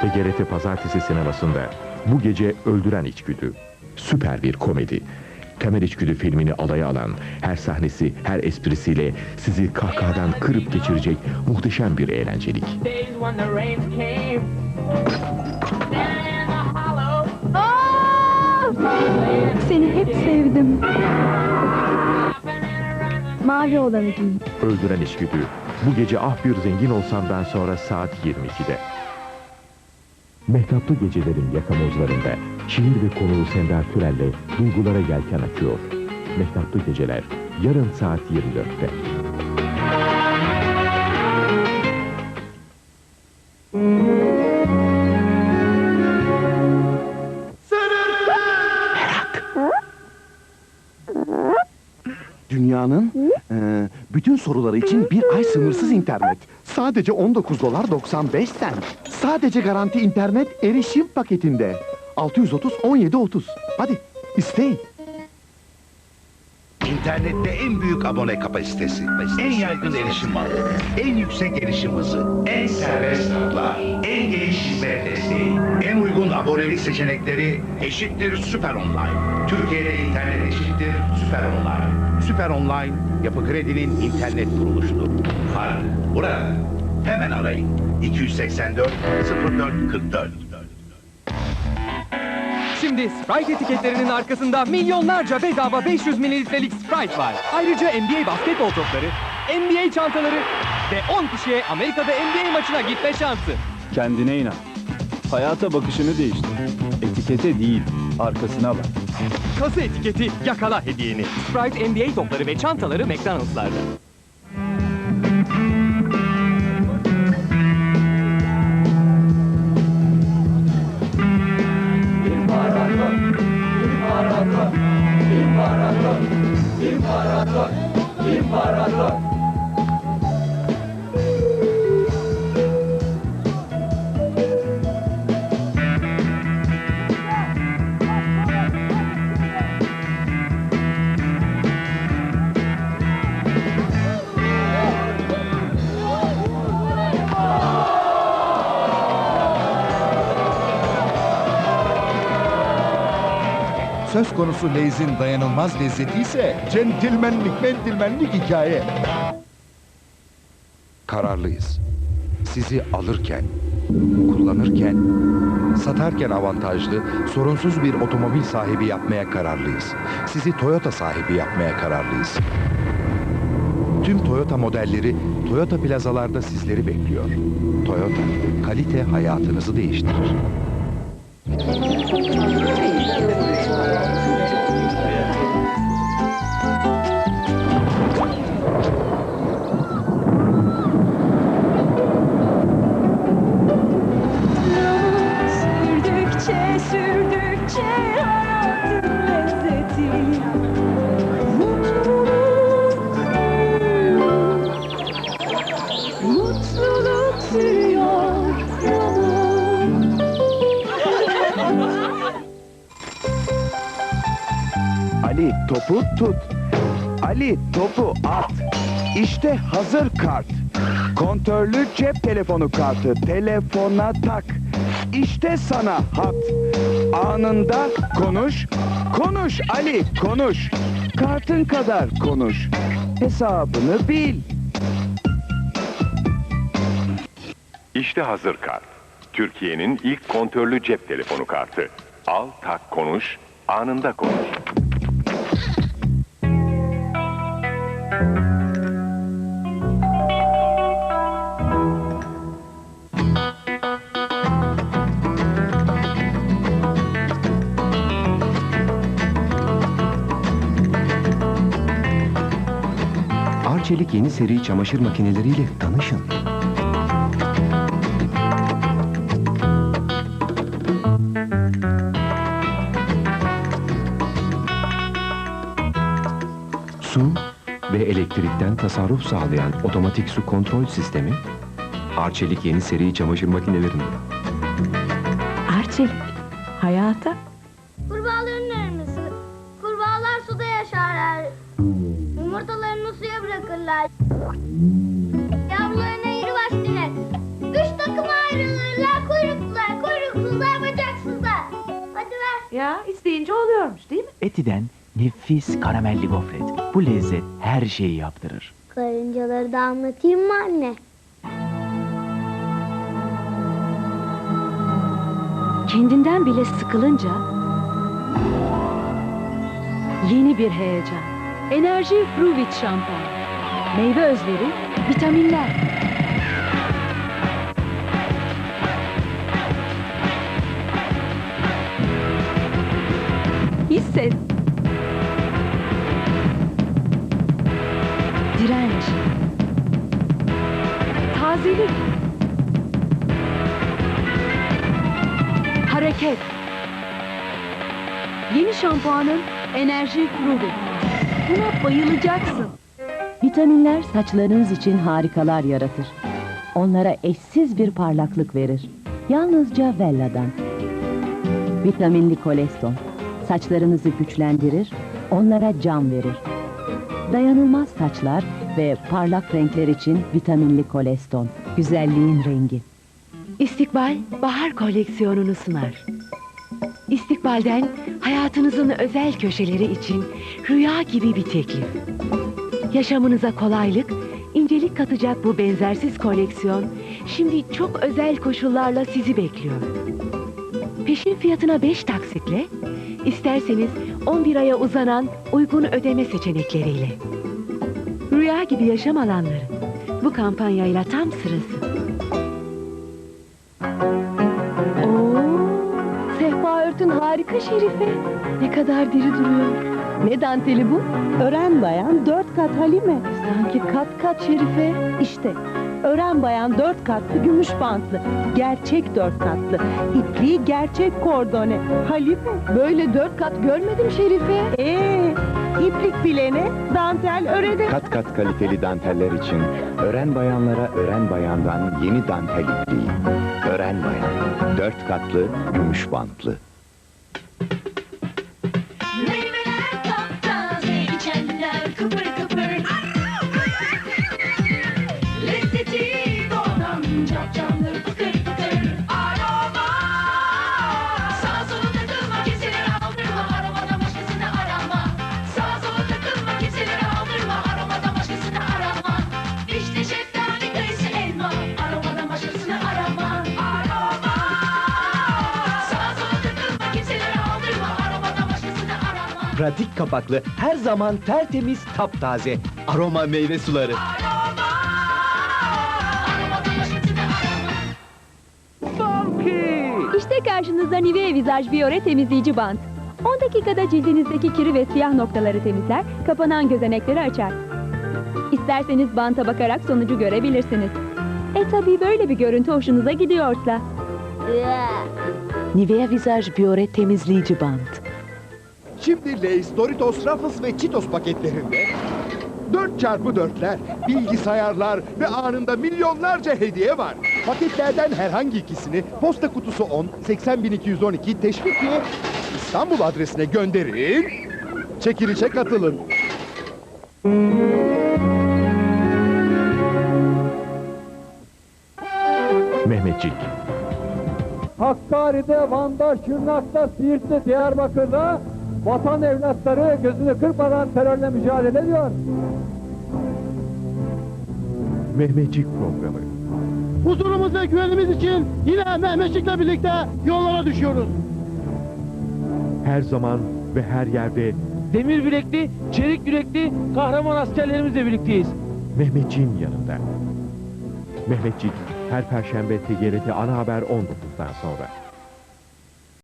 TGRT Pazartesi sinemasında bu gece Öldüren İçgüdü. Süper bir komedi. Temel İçgüdü filmini alaya alan, her sahnesi, her esprisiyle sizi kahkahadan kırıp geçirecek muhteşem bir eğlencelik. hollow, Seni hep sevdim. Mavi olanı giy. Öldüren İçgüdü. Bu gece Ah Bir Zengin Olsam'dan sonra saat 22'de. Mehtaplı gecelerin yakamozlarında şiir ve konuğu Sender Türel'le duygulara yelken açıyor. Mehtaplı geceler yarın saat 24'te. Dünyanın e, bütün soruları için bir ay sınırsız internet. Sadece 19 dolar 95 sent. Sadece garanti internet erişim paketinde. 630 17 30. Hadi isteyin. İnternette en büyük abone kapasitesi, en yaygın erişim alanı, en yüksek erişim hızı, en serbest notlar, en geniş hizmet desteği, en uygun abonelik seçenekleri eşittir Süper Online. Türkiye'de internet eşittir Süper Online. Süper Online, Yapı Kredi'nin internet kuruluşudur. Fark burada. Hemen arayın. 284 04 44. Şimdi Sprite etiketlerinin arkasında milyonlarca bedava 500 mililitrelik Sprite var. Ayrıca NBA basketbol topları, NBA çantaları ve 10 kişiye Amerika'da NBA maçına gitme şansı. Kendine inan. Hayata bakışını değiştir. Etikete değil, arkasına bak. Kası etiketi yakala hediyeni. Sprite NBA topları ve çantaları McDonald's'larda. imparator, imparator. Söz konusu Leyz'in dayanılmaz lezzeti ise centilmenlik mentilmenlik hikaye. Kararlıyız. Sizi alırken, kullanırken, satarken avantajlı, sorunsuz bir otomobil sahibi yapmaya kararlıyız. Sizi Toyota sahibi yapmaya kararlıyız. Tüm Toyota modelleri Toyota plazalarda sizleri bekliyor. Toyota, kalite hayatınızı değiştirir. 高い。Ali topu tut. Ali topu at. İşte hazır kart. Kontörlü cep telefonu kartı. Telefona tak. İşte sana hat. Anında konuş. Konuş Ali konuş. Kartın kadar konuş. Hesabını bil. İşte hazır kart. Türkiye'nin ilk kontörlü cep telefonu kartı. Al, tak, konuş, anında konuş. Arçelik yeni seri çamaşır makineleriyle tanışın. Su ve elektrikten tasarruf sağlayan otomatik su kontrol sistemi Arçelik yeni seri çamaşır makinelerinde. Arçelik. Hayata Kurbağaların başına bırakırlar. Yavrularına yürü vaktine. Üç takıma ayrılırlar, kuyruklular, kuyruksuzlar, bacaksızlar. Hadi ver. Ya isteyince oluyormuş değil mi? Eti'den nefis karamelli gofret. Bu lezzet her şeyi yaptırır. Karıncaları da anlatayım mı anne? Kendinden bile sıkılınca yeni bir heyecan. Enerji Fruit şampuan. Meyve özleri, vitaminler. Hisset. Direnç. Tazelik. Hareket. Yeni şampuanın Enerji Fruit. Buna bayılacaksın. Vitaminler saçlarınız için harikalar yaratır. Onlara eşsiz bir parlaklık verir. Yalnızca Vella'dan. Vitaminli koleston. Saçlarınızı güçlendirir, onlara can verir. Dayanılmaz saçlar ve parlak renkler için vitaminli koleston. Güzelliğin rengi. İstikbal bahar koleksiyonunu sunar. İstikbal'den hayatınızın özel köşeleri için rüya gibi bir teklif. Yaşamınıza kolaylık, incelik katacak bu benzersiz koleksiyon şimdi çok özel koşullarla sizi bekliyor. Peşin fiyatına 5 taksitle, isterseniz 11 aya uzanan uygun ödeme seçenekleriyle. Rüya gibi yaşam alanları. Bu kampanyayla tam sırası. Harika Şerife. Ne kadar diri duruyor. Ne danteli bu? Ören bayan dört kat Halime. Sanki kat kat Şerife. İşte ören bayan dört katlı gümüş bantlı. Gerçek dört katlı. İpliği gerçek kordone. Halime. Böyle dört kat görmedim Şerife. Ee, iplik bilene, dantel örene. Kat kat kaliteli danteller için ören bayanlara ören bayandan yeni dantel ipliği. Ören bayan. Dört katlı, gümüş bantlı. Pratik kapaklı, her zaman tertemiz, taptaze. Aroma meyve suları. İşte karşınızda Nivea Visaj Biore temizleyici bant. 10 dakikada cildinizdeki kiri ve siyah noktaları temizler, kapanan gözenekleri açar. İsterseniz banta bakarak sonucu görebilirsiniz. E tabii böyle bir görüntü hoşunuza gidiyorsa. Nivea Visaj Biore temizleyici bant. Şimdi Lay's, Doritos, Ruffles ve Cheetos paketlerinde 4 çarpı 4'ler, bilgisayarlar ve anında milyonlarca hediye var. Paketlerden herhangi ikisini posta kutusu 10 80212 Teşvikiye İstanbul adresine gönderin. Çekilişe katılın. Mehmetçik, Hakkari'de, Van'da, Şırnak'ta, Siirt'te, Diyarbakır'da vatan evlatları gözünü kırpmadan terörle mücadele ediyor. Mehmetçik programı. Huzurumuz ve güvenimiz için yine Mehmetçik'le birlikte yollara düşüyoruz. Her zaman ve her yerde Demir bilekli, çelik yürekli kahraman askerlerimizle birlikteyiz. Mehmetçik'in yanında. Mehmetçik her perşembe TGRT ana haber 19'dan sonra.